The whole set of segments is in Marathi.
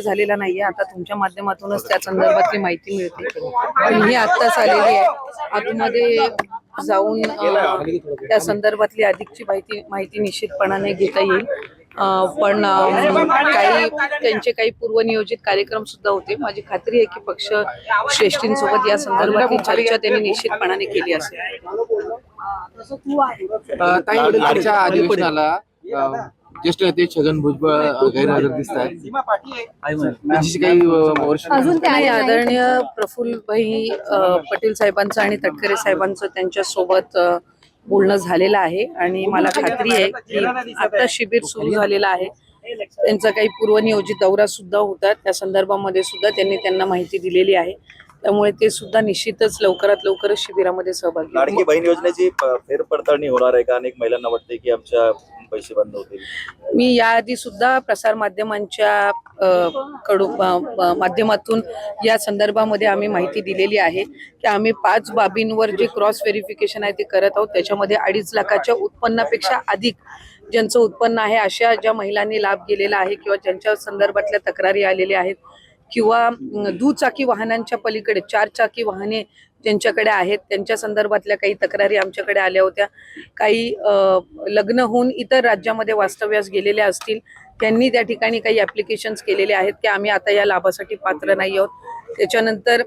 झालेला नाहीये. आता तुमच्या माध्यमातूनच त्या संदर्भातली माहिती मिळते. पण ही आत्ताच आलेली आहे. आतमध्ये जाऊन त्या संदर्भातली अधिकची माहिती माहिती निश्चितपणाने घेता येईल. पण काही त्यांचे काही पूर्वनियोजित कार्यक्रम सुद्धा होते. माझी खात्री आहे की पक्ष श्रेष्ठींसोबत या संदर्भातली चर्चा त्यांनी निश्चितपणाने केली असेल. ज्येष्ठ नेते छगन भुजबळ गैरहजर दिसत आहेत काही वर्ष अजून नाही. आदरणीय प्रफुल्लभाई पटेल साहेबांचं आणि तटकरे साहेबांचं त्यांच्यासोबत बोलणं झालेलं आहे. आणि मला खात्री आहे की आता शिबिर सुरू झालेलं आहे. त्यांचा काही पूर्वनियोजित दौरा सुद्धा होता त्या संदर्भामध्ये सुद्धा त्यांनी त्यांना माहिती दिलेली आहे. त्यामुळे ते सुद्धा निश्चितच लवकरात लवकरच शिबिरामध्ये सहभागी होतील. लाडकी बहीण योजनेची प- फेरपडताळणी होणार आहे का? अनेक महिलांना वाटते की आमच्या पैसे बंद होतील. मी याआधी सुद्धा प्रसार माध्यमांच्या अ, कडू अ, माध्यमातून या संदर्भामध्ये आम्ही माहिती दिलेली आहे की आम्ही पाच बाबींवर जे क्रॉस व्हेरिफिकेशन आहे ते करत आहोत. त्याच्यामध्ये अडीच लाखाच्या उत्पन्नापेक्षा अधिक ज्यांचं उत्पन्न आहे अशा ज्या महिलांनी लाभ गेलेला आहे किंवा ज्यांच्या संदर्भातल्या तक्रारी आलेल्या आहेत किंवा दुचाकी वाहनांच्या पलीकडे चार चाकी वाहने ज्यांच्याकडे आहेत त्यांच्या संदर्भातल्या काही तक्रारी आमच्याकडे आल्या होत्या. काही लग्न होऊन इतर राज्यामध्ये वास्तव्यास गेलेल्या असतील त्यांनी त्या ठिकाणी काही ऍप्लिकेशन्स केलेले आहेत की आम्ही आता या लाभासाठी पात्र नाही आहोत. त्याच्यानंतर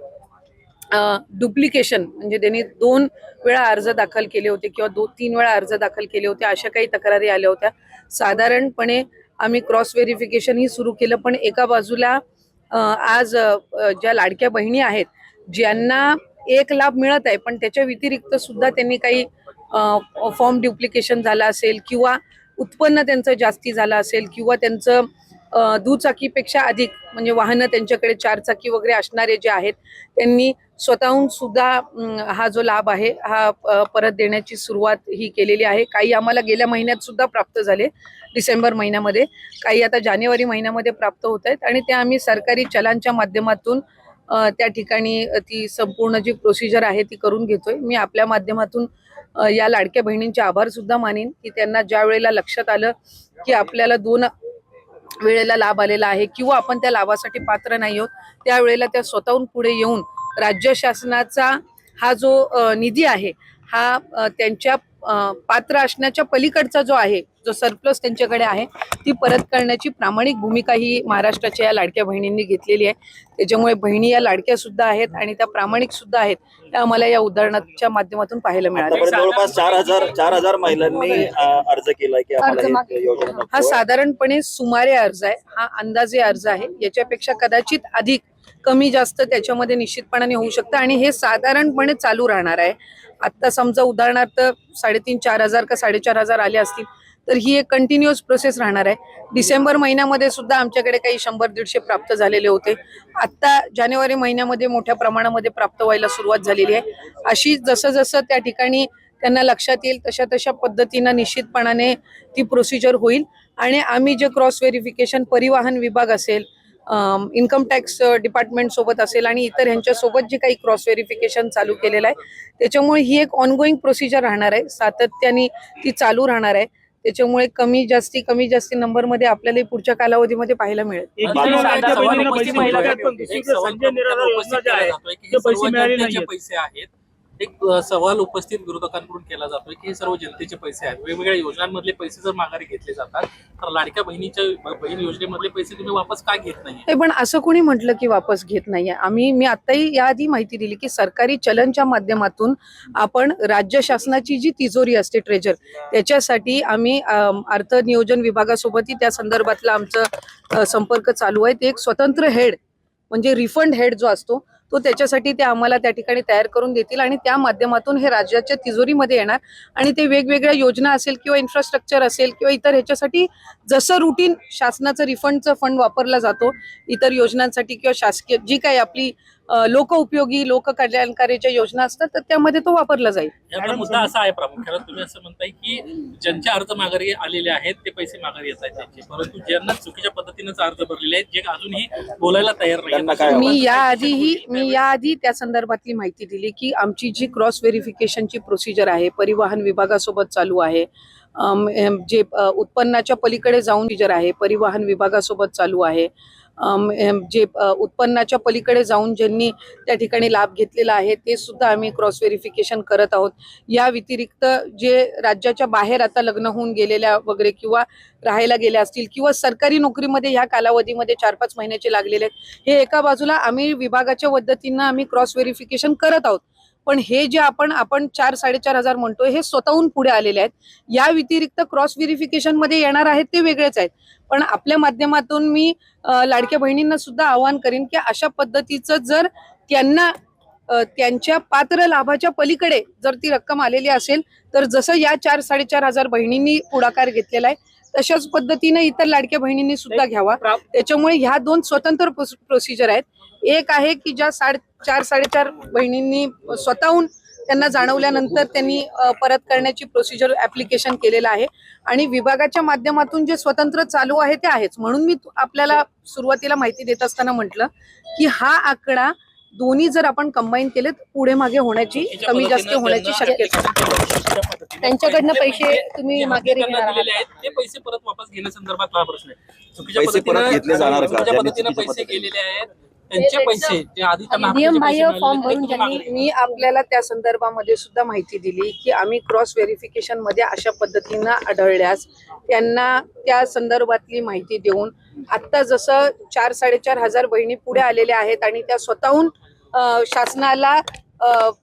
डुप्लिकेशन म्हणजे त्यांनी दोन वेळा अर्ज दाखल केले होते किंवा दो तीन वेळा अर्ज दाखल केले होते अशा काही तक्रारी आल्या होत्या. साधारणपणे आम्ही क्रॉस व्हेरिफिकेशनही सुरू केलं पण एका बाजूला आज ज्या लाडक्या बहिणी आहेत ज्यांना एक लाभ मिळत आहे पण त्याच्या व्यतिरिक्त सुद्धा त्यांनी काही फॉर्म ड्युप्लिकेशन झालं असेल किंवा उत्पन्न त्यांचं जास्ती झालं असेल किंवा त्यांचं दुचाकीपेक्षा अधिक म्हणजे वाहनं त्यांच्याकडे चारचाकी वगैरे असणारे जे आहेत त्यांनी स्वतःहून सुद्धा हा जो लाभ आहे हा परत देण्याची सुरुवात ही केलेली आहे. काही आम्हाला गेल्या महिन्यात सुद्धा प्राप्त झाले डिसेंबर महिन्यामध्ये. काही आता जानेवारी महिन्यामध्ये प्राप्त होत आहेत आणि ते आम्ही सरकारी चलांच्या माध्यमातून त्या ठिकाणी ती संपूर्ण जी प्रोसिजर आहे ती करून घेतोय. मी आपल्या माध्यमातून या लाडक्या बहिणींचे आभार सुद्धा मानेन की त्यांना ज्या वेळेला लक्षात आलं की आपल्याला दोन वेळेला लाभ आलेला आहे किंवा आपण त्या लाभासाठी पात्र नाही आहोत त्यावेळेला त्या स्वतःहून पुढे येऊन राज्य शासनाचा हा जो निधी आहे हा त्यांच्या पात्र असण्याच्या पलीकडचा जो आहे जो सरप्लस त्यांच्याकडे आहे ती परत करण्याची प्रामाणिक भूमिका ही महाराष्ट्राच्या या लाडक्या बहिणींनी घेतलेली आहे. त्याच्यामुळे बहिणी या लाडक्या सुद्धा आहेत आणि त्या प्रामाणिक सुद्धा आहेत त्या आम्हाला या उदाहरणाच्या माध्यमातून पाहायला मिळाल्या आतापर्यंत जवळपास चार हजार चार हजार महिलांनी अर्ज केलाय की आम्हाला अर्ज ही हा. साधारणपणे सुमारे अर्ज आहे. हा अंदाजे अर्ज आहे. याच्यापेक्षा कदाचित अधिक कमी जास्त त्याच्यामध्ये निश्चितपणाने होऊ शकतं. आणि हे साधारणपणे चालू राहणार आहे. आत्ता समजा उदाहरणार्थ साडेतीन चार हजार का साडेचार हजार आले असतील तर ही एक कंटिन्युअस प्रोसेस राहणार आहे. डिसेंबर महिन्यामध्ये सुद्धा आमच्याकडे काही शंभर दीडशे प्राप्त झालेले होते. आत्ता जानेवारी महिन्यामध्ये मोठ्या प्रमाणामध्ये प्राप्त व्हायला सुरुवात झालेली आहे. अशी जसं जसं त्या ठिकाणी त्यांना लक्षात येईल तशा तशा पद्धतीनं निश्चितपणाने ती प्रोसिजर होईल. आणि आम्ही जे क्रॉस व्हेरिफिकेशन परिवहन विभाग असेल इन्कम टॅक्स डिपार्टमेंट सोबत असेल आणि इतर ह्यांच्या सोबत जे काही क्रॉस व्हेरिफिकेशन चालू केलेलं आहे त्याच्यामुळे ही एक ऑनगोईंग प्रोसिजर राहणार आहे. सातत्याने ती चालू राहणार आहे. त्याच्यामुळे कमी जास्ती कमी जास्ती नंबरमध्ये आपल्याला पुढच्या कालावधीमध्ये पाहायला मिळेल. पैसे. आहेत, एक सवाल उपस्थित केला जातोय की हे सर्व जनतेचे पैसे आहेत विरोधकांकडून केला जातोय की हे सर्व जनतेचे पैसे आहेत. वेगवेगळ्या योजनांमधले पैसे जर माघारी घेतले जातात तर लाडक्या बहिणीच्या बहीण योजनेमधले पैसे तुम्ही वापस का घेत नाही पण असं कोणी म्हटलं की वापस घेत नाहीये. आम्ही मी आताही याआधी माहिती दिली की सरकारी चलनच्या माध्यमातून आपण राज्य शासनाची जी तिजोरी असते ट्रेजर त्याच्यासाठी आम्ही अर्थ नियोजन विभागासोबतही त्या संदर्भातला आमचं संपर्क चालू आहे. ते एक स्वतंत्र हेड म्हणजे रिफंड हेड जो असतो तो त्याच्यासाठी ते आम्हाला त्या ठिकाणी तयार करून देतील आणि त्या माध्यमातून हे राज्याच्या तिजोरीमध्ये येणार. आणि ते वेगवेगळ्या योजना असेल किंवा इन्फ्रास्ट्रक्चर असेल किंवा इतर ह्याच्यासाठी जसं रुटीन शासनाचं रिफंडचं फंड वापरला जातो इतर योजनांसाठी किंवा शासकीय जी काही आपली अ, लोकउपयोगी लोककल्याणकारीच्या योजना असतात तर त्यामध्ये तो वापरला जाईल. मुद्दा असा आहे प्रामुख्याने तुम्ही असं म्हणताय की ज्यांचे अर्ज माघारी आलेले आहेत ते पैसे माघारी येत आहेत त्यांचे. परंतु ज्यांना चुकीच्या पद्धतीनेच अर्ज भरलेले आहेत जे अजूनही बोलायला तयार नाही मी याआधीही मी याआधी त्या संदर्भातली माहिती दिली की आमची जी क्रॉस व्हेरिफिकेशनची प्रोसिजर आहे परिवहन विभागासोबत चालू आहे जे उत्पन्नाच्या पलीकडे जाऊन जर आहे परिवहन विभागासोबत चालू आहे जे उत्पन्नाच्या पलीकडे जाऊन ज्यांनी त्या ठिकाणी लाभ घेतलेला आहे ते सुद्धा आम्ही क्रॉस व्हेरिफिकेशन करत आहोत. या व्यतिरिक्त जे राज्याच्या बाहेर आता लग्न होऊन गेलेल्या वगैरे किंवा राहायला गेल्या असतील किंवा सरकारी नोकरीमध्ये ह्या कालावधीमध्ये चार पाच महिन्याचे लागलेले आहेत हे एका बाजूला आम्ही विभागाच्या पद्धतीनं आम्ही क्रॉस व्हेरिफिकेशन करत आहोत. पण हे जे आपण आपण चार साडेचार हजार म्हणतोय हे स्वतःहून पुढे आलेले आहेत. या व्यतिरिक्त क्रॉस व्हेरिफिकेशनमध्ये येणार आहेत ते वेगळेच आहेत. पण आपल्या माध्यमातून मी लाडक्या बहिणींना सुद्धा आवाहन करीन की अशा पद्धतीचं जर त्यांना त्यांच्या पात्र लाभाच्या पलीकडे जर ती रक्कम आलेली असेल तर जसं या चार साडेचार हजार बहिणींनी पुढाकार घेतलेला आहे तशाच पद्धतीने इतर लाडक्या बहिणींनी सुद्धा घ्यावा. त्याच्यामुळे ह्या दोन स्वतंत्र प्रोसिजर आहेत. एक आहे की ज्या साडे चार साडेचार बहिणींनी स्वतःहून त्यांना जाणवल्यानंतर त्यांनी परत करण्याची प्रोसिजर ऍप्लिकेशन केलेलं आहे. आणि विभागाच्या माध्यमातून जे स्वतंत्र चालू आहे ते आहेच. म्हणून मी आपल्याला सुरुवातीला माहिती देत असताना म्हटलं की हा आकडा दोन्ही जर आपण कंबाईन केले तर पुढे मागे होण्याची कमी जास्त होण्याची शक्यता. त्यांच्याकडनं पैसे म्हणजे तुम्ही मागे घेणार दिलेले आहेत. ते पैसे परत वापस घेण्यासंदर्भात हा प्रश्न आहे. चुकीच्या पैसे परत पद्धतीनं- घेतले जाणार का? चुकीच्या ज्यांनी पद्धतीनं चुकीच्या पैसे गेलेले आहेत त्यांचे पैसे जे आधी नियम बाह्य फॉर्म ते भरून ज्यांनी- मी आपल्याला त्या संदर्भामध्ये सुद्धा माहिती दिली की आम्ही क्रॉस व्हेरिफिकेशनमध्ये अशा पद्धतीनं आढळल्यास त्यांना त्या संदर्भातली माहिती देऊन आता जसं चार साडेचार हजार बहिणी पुढे आलेल्या आहेत आणि त्या स्वतःहून शासनाला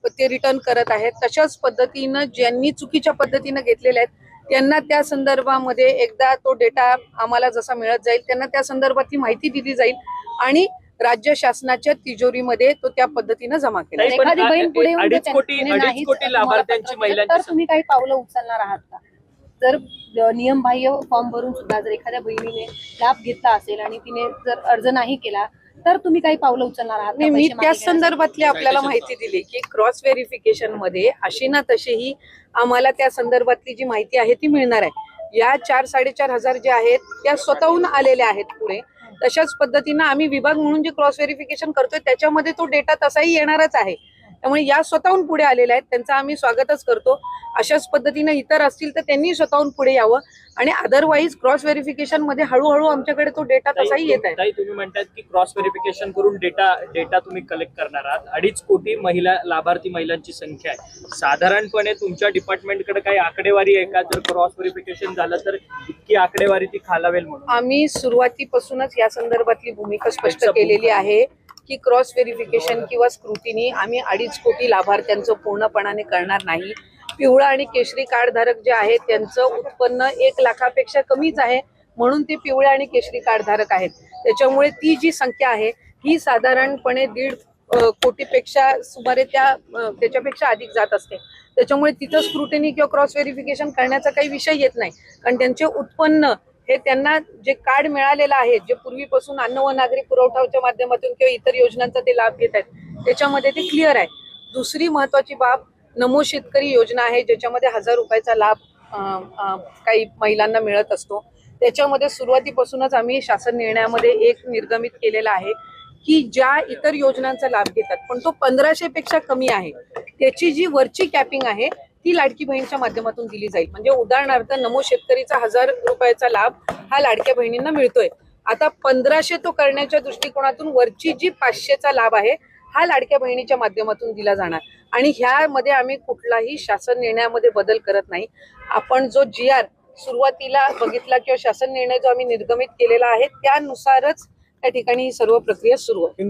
ते रिटर्न करत आहेत तशाच पद्धतीनं ज्यांनी चुकीच्या पद्धतीनं घेतलेल्या आहेत त्यांना त्या संदर्भामध्ये एकदा तो डेटा आम्हाला जसा मिळत जाईल त्यांना त्या संदर्भातली माहिती दिली जाईल आणि राज्य शासनाच्या तिजोरीमध्ये तो त्या पद्धतीनं जमा केला. पण एखादी आ- बहीण पुढे येऊन अडीच जर कोटी- तिने अडीच नाहीच कोटी तुम्हाला लाभार्थ्यांची पत्र दिलं, महिलांची तर तुम्ही काही पावलं उचलणार आहात का? जर अ, नियमबाह्य फॉर्म भरून सुद्धा जर एखाद्या बहिणीने लाभ घेतला असेल आणि तिने जर अर्ज नाही केला तर तुम्ही काही पावलं उचलणार आहात का? नाही मी पैसे त्या घेण्यासाठी? संदर्भातली आपल्याला माहिती दिली की क्रॉस व्हेरिफिकेशनमध्ये अशी ना तशीही आम्हाला त्या संदर्भातली जी माहिती आहे ती मिळणार आहे. या चार साडेचार हजार जे आहेत त्या स्वतःहून आलेल्या आहेत पुढे. तशाच पद्धतीनं आम्ही विभाग म्हणून जे क्रॉस व्हेरिफिकेशन करतोय त्याच्यामध्ये तो डेटा तसाही येणारच आहे. त्यामुळे या स्वतःहून पुढे आलेल्या आहेत. त्यांचं आम्ही स्वागतच करतो. अशाच पद्धतीनं इतर असतील तर त्यांनी स्वतःहून पुढे यावं. आणि अदरवाईज क्रॉस व्हेरिफिकेशनमध्ये हळूहळू आमच्याकडे तो डेटा तसाही येत आहे. तुम्ही म्हणतात की क्रॉस व्हेरिफिकेशन करून डेटा डेटा तुम्ही कलेक्ट करणार आहात. अडीच कोटी महिला लाभार्थी महिलांची संख्या आहे. साधारणपणे तुमच्या डिपार्टमेंटकडे काही आकडेवारी आहे का? जर क्रॉस व्हेरिफिकेशन झालं तर इतकी आकडेवारी ती खालावेल म्हणून. आम्ही सुरुवातीपासूनच या संदर्भातली भूमिका स्पष्ट केलेली आहे. की क्रॉस व्हेरिफिकेशन किंवा स्क्रुटिनी आम्ही अडीच कोटी लाभार्थ्यांचं पूर्णपणाने करणार नाही. पिवळा आणि केशरी कार्ड धारक जे आहेत त्यांचं उत्पन्न एक लाखापेक्षा कमीच आहे. म्हणून ते पिवळे आणि केशरी कार्ड धारक आहेत. त्याच्यामुळे ती जी संख्या आहे ही साधारणपणे दीड कोटीपेक्षा सुमारे त्या त्याच्यापेक्षा अधिक जात असते. त्याच्यामुळे तिथं स्क्रुटिनी किंवा क्रॉस व्हेरिफिकेशन करण्याचा काही विषय येत नाही. कारण त्यांचे उत्पन्न हे त्यांना जे कार्ड मिळालेलं आहे जे पूर्वीपासून अन्न व नागरी पुरवठाच्या माध्यमातून किंवा इतर योजनांचा ते लाभ घेत आहेत त्याच्यामध्ये ते क्लिअर आहे. दुसरी महत्वाची बाब नमो शेतकरी योजना आहे ज्याच्यामध्ये हजार रुपयाचा लाभ काही महिलांना मिळत असतो. त्याच्यामध्ये सुरुवातीपासूनच आम्ही शासन निर्णयामध्ये एक निर्गमित केलेला आहे की ज्या इतर योजनांचा लाभ घेतात पण तो पंधराशे पेक्षा कमी आहे. त्याची जी वरची कॅपिंग आहे ती लाडकी बहीणच्या माध्यमातून दिली जाईल. म्हणजे उदाहरणार्थ नमो शेतकरीचा हजार रुपयाचा लाभ हा लाडक्या बहिणींना मिळतोय. आता पंधराशे तो करण्याच्या दृष्टिकोनातून वरची जी पाचशेचा लाभ आहे हा लाडक्या बहिणीच्या माध्यमातून दिला जाणार. आणि ह्यामध्ये आम्ही कुठलाही शासन निर्णयामध्ये बदल करत नाही. आपण जो जी आर सुरुवातीला बघितला किंवा शासन निर्णय जो आम्ही निर्गमित केलेला आहे त्यानुसारच त्या ठिकाणी ही सर्व प्रक्रिया सुरू आहे.